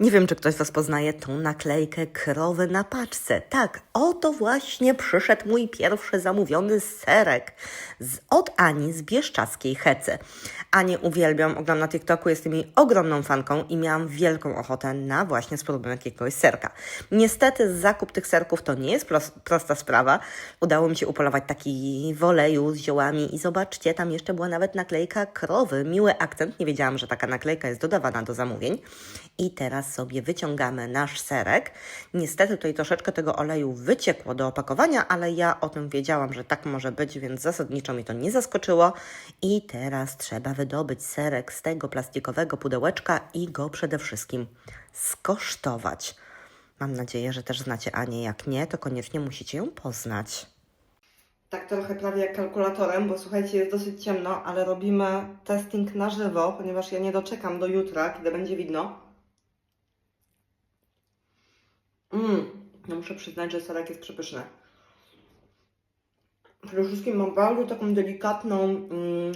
Nie wiem, czy ktoś z Was poznaje tą naklejkę krowy na paczce. Tak, oto właśnie przyszedł mój pierwszy zamówiony serek z, od Ani z Bieszczadzkiej Hecy. Anię uwielbiam, oglądam na TikToku, jestem jej ogromną fanką i miałam wielką ochotę na właśnie spróbowanie jakiegoś serka. Niestety zakup tych serków to nie jest pros- prosta sprawa. Udało mi się upolować taki w oleju z ziołami i zobaczcie, tam jeszcze była nawet naklejka krowy. Miły akcent, nie wiedziałam, że taka naklejka jest dodawana do zamówień. I teraz sobie wyciągamy nasz serek. Niestety tutaj troszeczkę tego oleju wyciekło do opakowania, ale ja o tym wiedziałam, że tak może być, więc zasadniczo mnie to nie zaskoczyło. I teraz trzeba wydobyć serek z tego plastikowego pudełeczka i go przede wszystkim skosztować. Mam nadzieję, że też znacie Anię. Jak nie, to koniecznie musicie ją poznać. Tak trochę prawie jak kalkulatorem, bo słuchajcie, jest dosyć ciemno, ale robimy testing na żywo, ponieważ ja nie doczekam do jutra, kiedy będzie widno. Mmm, no muszę przyznać, że serek jest przepyszny. Przede wszystkim ma bardzo taką delikatną, mm,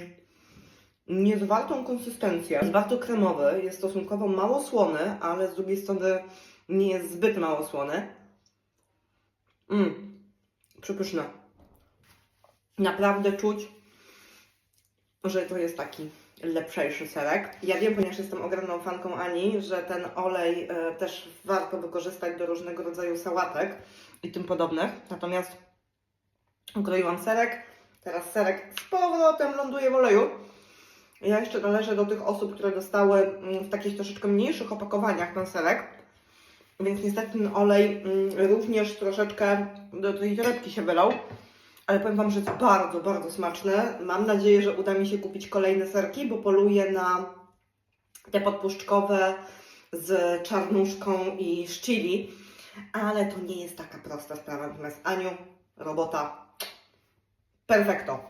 niezwartą konsystencję. Jest bardzo kremowy, jest stosunkowo mało słony, ale z drugiej strony nie jest zbyt mało słony. Mmm, przepyszne. Naprawdę czuć, że to jest taki lepszejszy serek. Ja wiem, ponieważ jestem ogromną fanką Ani, że ten olej e, też warto wykorzystać do różnego rodzaju sałatek i tym podobnych. Natomiast ukroiłam serek, teraz serek z powrotem ląduje w oleju. Ja jeszcze należę do tych osób, które dostały mm, w takich troszeczkę mniejszych opakowaniach ten serek. Więc niestety ten olej mm, również troszeczkę do tej torebki się wylał. Ale powiem Wam, że jest bardzo, bardzo smaczny. Mam nadzieję, że uda mi się kupić kolejne serki, bo poluję na te podpuszczkowe z czarnuszką i z chili. Ale to nie jest taka prosta sprawa. Natomiast Aniu, robota perfekto.